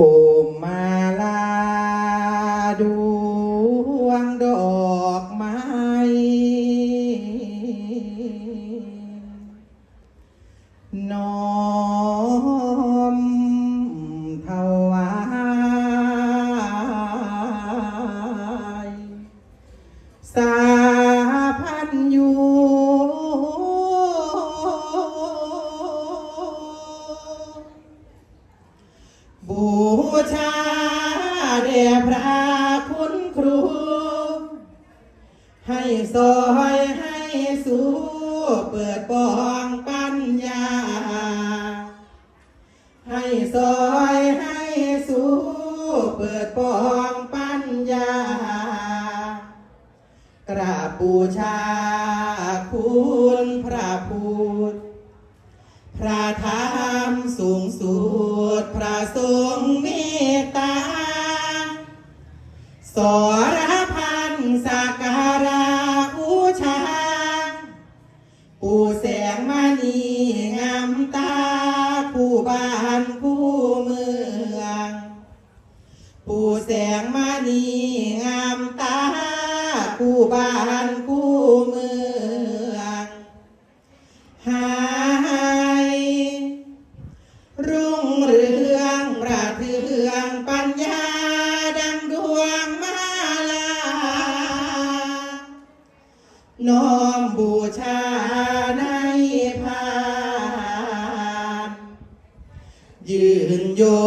โอมมาลาดวงดอกไม้น้อมถวายสาพันอยู่บู ชาแด่พระคุณครู ให้ซอยให้สู้เปิดปองปัญญา ให้ซอยให้สู้เปิดปองปัญญากราบบูชาคุณพระพุทธพระธรรมสูง สรพันสักการาบูชา ผู้แสงมณีงามตา ผู้บ้านผู้เมือง ผู้แสงมณีงามตา ผู้บ้านผู้เมืองหายรุ่งเรืองประเทืองปัญญา ยืนโย